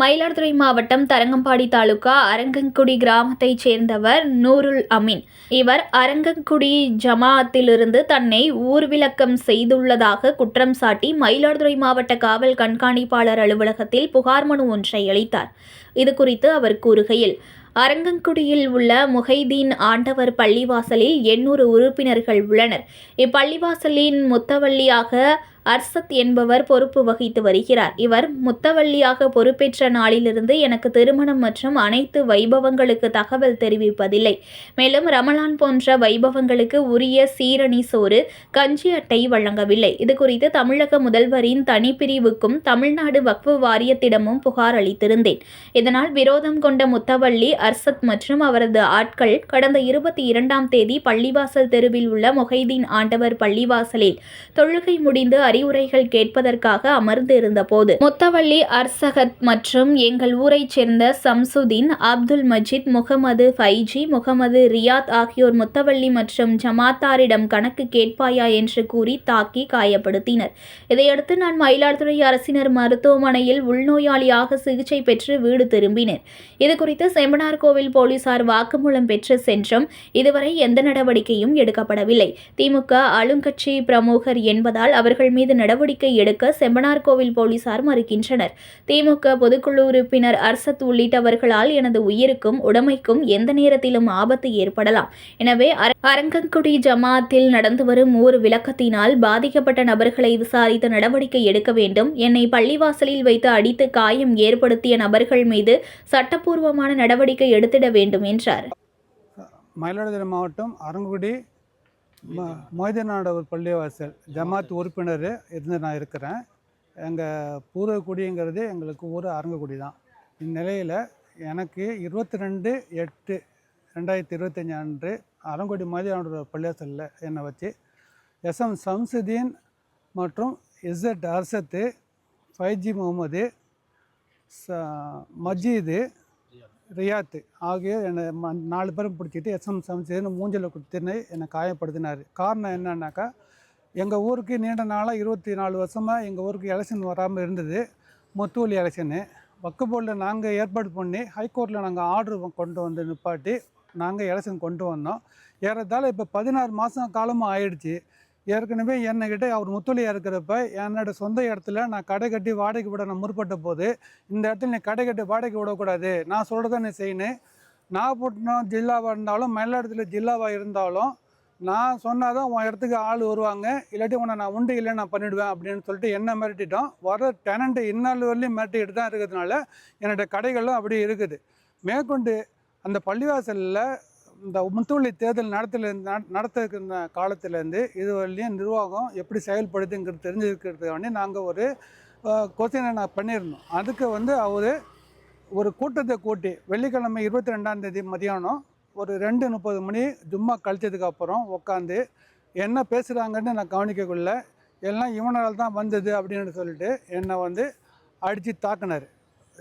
மயிலாடுதுறை மாவட்டம் தரங்கம்பாடி தாலுகா அரங்கங்குடி கிராமத்தைச் சேர்ந்தவர் நூருல் அமீன். இவர் அரங்கங்குடி ஜமாஅத்திலிருந்து தன்னை ஊர்விலக்கம் செய்துள்ளதாக குற்றம் சாட்டி மயிலாடுதுறை மாவட்ட காவல் கண்காணிப்பாளர் அலுவலகத்தில் புகார் மனு ஒன்றை அளித்தார். இதுகுறித்து அவர் கூறுகையில் அரங்கங்குடியில் உள்ள முஹைதீன் ஆண்டவர் பள்ளிவாசலில் எண்ணூறு உறுப்பினர்கள் உள்ளனர். இப்பள்ளிவாசலின் முத்தவள்ளியாக அர்சத் என்பவர் பொறுப்பு வகித்து வருகிறார். இவர் முத்தவள்ளியாக பொறுப்பேற்ற நாளிலிருந்து எனக்கு திருமணம் மற்றும் அனைத்து வைபவங்களுக்கு தகவல் தெரிவிப்பதில்லை. மேலும் ரமலான் போன்ற வைபவங்களுக்கு உரிய சீரணி சோறு கஞ்சி அட்டை வழங்கவில்லை. இது குறித்து தமிழக முதல்வரின் தனிப்பிரிவுக்கும் தமிழ்நாடு வக்ஃபு வாரியத்திடமும் புகார் அளித்திருந்தேன். இதனால் விரோதம் கொண்ட முத்தவள்ளி அர்சத் மற்றும் அவரது ஆட்கள் கடந்த இருபத்தி இரண்டாம் தேதி பள்ளிவாசல் தெருவில் உள்ள மொஹைதீன் ஆண்டவர் பள்ளிவாசலில் தொழுகை முடிந்து அறிவுரைகள் கேட்பதற்காக அமர்ந்து இருந்தபோது முத்தவள்ளி அர்சகத் மற்றும் எங்கள் ஊரைச் சேர்ந்த சம்சுதீன் அப்துல் மஜித் முகமது ஃபைஜி முகமது ரியாத் ஆகியோர் முத்தவள்ளி மற்றும் ஜமாத்தாரிடம் கணக்கு கேட்பாயா என்று கூறி தாக்கி காயப்படுத்தினர். இதையடுத்து நான் மயிலாடுதுறை அரசினர் மருத்துவமனையில் உள்நோயாளியாக சிகிச்சை பெற்று வீடு திரும்பினேன். இதுகுறித்து செம்பனார் கோவில் போலீசார் வாக்குமூலம் பெற்று சென்றும் இதுவரை எந்த நடவடிக்கையும் எடுக்கப்படவில்லை. திமுக ஆளுங்கட்சி பிரமுகர் என்பதால் அவர்கள் மீது நடவடிக்கை எடுக்க செம்பனார் கோவில் போலீசார் மறுக்கின்றனர். திமுக பொதுக்குழு உறுப்பினர் அர்சத் உள்ளிட்டவர்களால் எனது உயிருக்கும் உடமைக்கும் எந்த நேரத்திலும் ஆபத்து ஏற்படலாம். எனவே அர- அரங்கன்குடி ஜமாத்தில் நடந்து வரும் ஊர் விளக்கத்தினால் பாதிக்கப்பட்ட நபர்களை விசாரித்து நடவடிக்கை எடுக்க வேண்டும். என்னை பள்ளிவாசலில் வைத்து அடித்து காயம் ஏற்படுத்திய நபர்கள் மீது சட்டப்பூர்வமான நடவடிக்கை எடுத்திட வேண்டும் என்றார். மயிலாடுதுறை மாவட்டம் அரங்குடி ம மொய்தநாடவர் பள்ளிவாசல் ஜமாத் உறுப்பினர் இருந்து நான் இருக்கிறேன். எங்கள் பூர்வக்குடிங்கிறது எங்களுக்கு ஊர் அரங்குடி தான். இந்நிலையில் எனக்கு இருபத்தி ரெண்டு எட்டு ரெண்டாயிரத்தி இருபத்தஞ்சி அன்று அரங்குடி மொய்தநாடவர் பள்ளிவாசலில் என்னை வச்சு எஸ்எம் சம்சுதீன் மற்றும் இசட் அர்சத்து ஃபைஜி முகமது ச மஜீது ரியாத்து. ஆகிய என்னை ம- நாலு பேரும் பிடிச்சிட்டு எஸ்எம் சமைச்சதுன்னு மூஞ்சில் கொடுத்துன்னு என்னை காயப்படுத்தினார். காரணம் என்னன்னாக்கா எங்கள் ஊருக்கு நீண்ட நாளாக இருபத்தி நாலு வருஷமாக எங்கள் ஊருக்கு எலெக்ஷன் வராமல் இருந்தது. முத்துவலி எலெக்ஷனு. வக்கு போர்டில் நாங்கள் ஏற்பாடு பண்ணி ஹைகோர்ட்டில் நாங்கள் ஆர்டர் கொண்டு வந்து நிப்பாட்டி நாங்கள் எலெக்ஷன் கொண்டு வந்தோம். ஏறத்தாழ இப்போ பதினாறு மாதம் காலமாக ஆயிடுச்சு. ஏற்கனவே என்னக்கிட்ட அவர் முத்துலியாக இருக்கிறப்ப என்னோட சொந்த இடத்துல நான் கடை கட்டி வாடகைக்கு விட நான் முற்பட்ட போது இந்த இடத்துல நீ கடை கட்டி வாடகைக்கு விடக்கூடாது நான் சொல்கிறத நீ செய்யணும் நாகப்பட்டினம் ஜில்லாவாக இருந்தாலும் மயிலாடுதுறை ஜில்லாவாக இருந்தாலும் நான் சொன்னால் தான் உன் இடத்துக்கு ஆள் வருவாங்க. இல்லாட்டி உன்னை நான் உண்டு இல்லை நான் பண்ணிவிடுவேன் அப்படின்னு சொல்லிட்டு என்ன மிரட்டிட்டோம் வர டெனண்ட்டு இந்நாள் வரலையும் மிரட்டிட்டு தான் இருக்கிறதுனால என்னோட கடைகளும் அப்படியே இருக்குது. மேற்கொண்டு அந்த பள்ளிவாசலில் இந்த முத்துவள்ளி தேர்தல் நடத்தல நடத்திருக்கிற காலத்துலேருந்து இது வரலையும் நிர்வாகம் எப்படி செயல்படுதுங்கிறது தெரிஞ்சுக்கிறதுக்காண்டி நாங்கள் ஒரு கொஸ்டினை நான் பண்ணியிருந்தோம். அதுக்கு வந்து அவர் ஒரு கூட்டத்தை கூட்டி வெள்ளிக்கிழமை இருபத்தி ரெண்டாம் தேதி மதியானம் ஒரு ரெண்டு முப்பது மணி ஜும்மா கழிச்சதுக்கு அப்புறம் உட்காந்து என்ன பேசுகிறாங்கன்னு நான் கவனிக்கக்குள்ள எல்லாம் இவனால் தான் வந்தது அப்படின்னு சொல்லிட்டு என்னை வந்து அடித்து தாக்குனார்.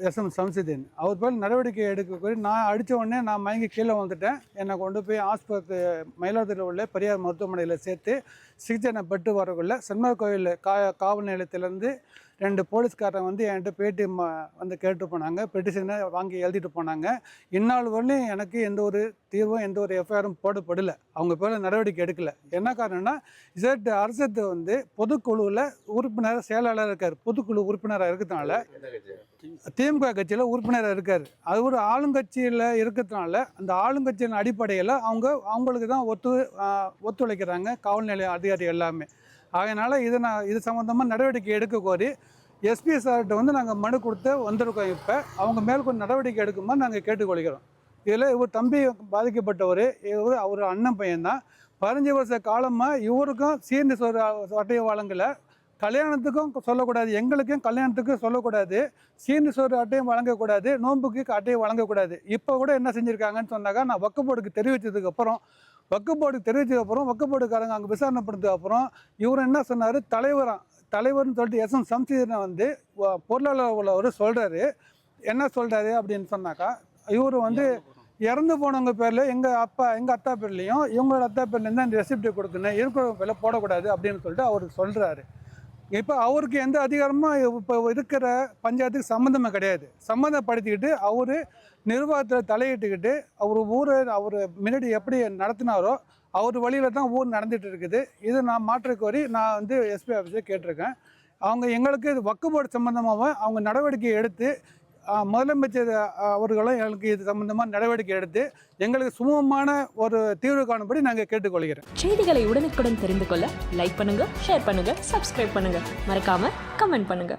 எஸ்எம் சம்சுதீன். அவர் பேர் நடவடிக்கை எடுக்க கோரி நான் அடித்த உடனே நான் மயங்கி கீழே வந்துட்டேன் என்னை கொண்டு போய் ஆஸ்பத்திரி மயிலாடுதுறையில் உள்ள பெரியார் மருத்துவமனையில் சேர்த்து சிகிச்சை பெற்று வரக்குள்ள சென்மர் கோயில் கா காவல் நிலையத்திலேருந்து ரெண்டு போலீஸ்காரன் வந்து என்கிட்ட பேட்டி வந்து கேட்டு போனாங்க. பெட்டிஷனை வாங்கி எழுதிட்டு போனாங்க. இந்நாள் வரலையும் எனக்கு எந்த ஒரு தீர்வும் எந்த ஒரு எஃப்ஐஆரும் போடப்படலை. அவங்க பேரில் நடவடிக்கை எடுக்கலை. என்ன காரணம்னா இசட் அரசு வந்து பொதுக்குழுவில் உறுப்பினர் செயலாளர் இருக்கார். பொதுக்குழு உறுப்பினராக இருக்கிறதுனால திமுக கட்சியில் உறுப்பினராக இருக்கார். அது ஒரு ஆளுங்கட்சியில் இருக்கிறதுனால அந்த ஆளுங்கட்சியின் அடிப்படையில் அவங்க அவங்களுக்கு தான் ஒத்து ஒத்துழைக்கிறாங்க காவல் நிலைய அதிகாரி எல்லாமே. அதனால் இது நான் இது சம்மந்தமாக நடவடிக்கை எடுக்க கோரி எஸ்பி சார்கிட்ட வந்து நாங்கள் மனு கொடுத்து வந்திருக்கோம் இப்போ. அவங்க மேற்கொண்டு நடவடிக்கை எடுக்கும்போது நாங்கள் கேட்டுக்கொள்கிறோம். இதில் இவர் தம்பி பாதிக்கப்பட்டவர் இவர் அவர் அண்ணன் பையன்தான். பதினஞ்சு வருஷ காலமாக இவருக்கும் சீர்ந்து சொல்ற அட்டையை வழங்கலை. கல்யாணத்துக்கும் சொல்லக்கூடாது எங்களுக்கும் கல்யாணத்துக்கும் சொல்லக்கூடாது சீர்ந்து சோறு அட்டையும் வழங்கக்கூடாது நோன்புக்கு அட்டையும் வழங்கக்கூடாது. இப்போ கூட என்ன செஞ்சுருக்காங்கன்னு சொன்னாக்கா நான் வக்கு போர்டுக்கு தெரிவித்ததுக்கு அப்புறம் வக்கு போர்டுக்கு தெரிவித்ததுக்கு அப்புறம் வக்கு போர்டுக்காரங்க அங்கே விசாரணை பண்ணதுக்கு அப்புறம் இவர் என்ன சொன்னார் தலைவராம் தலைவர்னு சொல்லிட்டு எஸ் எம் சம்சீதனை வந்து பொருளாளர் உள்ளவர் சொல்கிறாரு என்ன சொல்கிறாரு அப்படின்னு சொன்னாக்கா இவர் வந்து இறந்து போனவங்க. பேரில் எங்கள் அப்பா எங்கள் அத்தா பேர்லேயும் இவங்களோட அத்தா பேர்லேருந்து அந்த ரெசிப்ட் கொடுக்கணும் இருக்கிறவங்க பேரில் போடக்கூடாது அப்படின்னு சொல்லிட்டு அவர் சொல்கிறாரு இப்போ அவருக்கு எந்த அதிகாரமும் இப்போ இருக்கிற பஞ்சாயத்துக்கு சம்மந்தமே கிடையாது. சம்மந்தப்படுத்திக்கிட்டு அவர் நிர்வாகத்தில் தலையிட்டுக்கிட்டு அவர் ஊரை அவர் முன்னாடி எப்படி நடத்தினாரோ அவர் வழியில் தான் ஊர் நடந்துகிட்டு இருக்குது இது நான் மாற்ற கோரி நான் வந்து எஸ்பி ஆஃபீஸை கேட்டிருக்கேன். அவங்க எங்களுக்கு இது வக்கு சம்மந்தமாகவும் சம்மந்தமாக அவங்க நடவடிக்கை எடுத்து முதலமைச்சர் அவர்களும் எங்களுக்கு இது சம்மந்தமாக நடவடிக்கை எடுத்து எங்களுக்கு சுமூகமான ஒரு தீர்வு காணும்படி நாங்கள் கேட்டுக்கொள்கிறோம். செய்திகளை உடனுக்குடன் தெரிந்து கொள்ள லைக் பண்ணுங்க ஷேர் பண்ணுங்க சப்ஸ்கிரைப் பண்ணுங்க. மறக்காம கமெண்ட் பண்ணுங்க.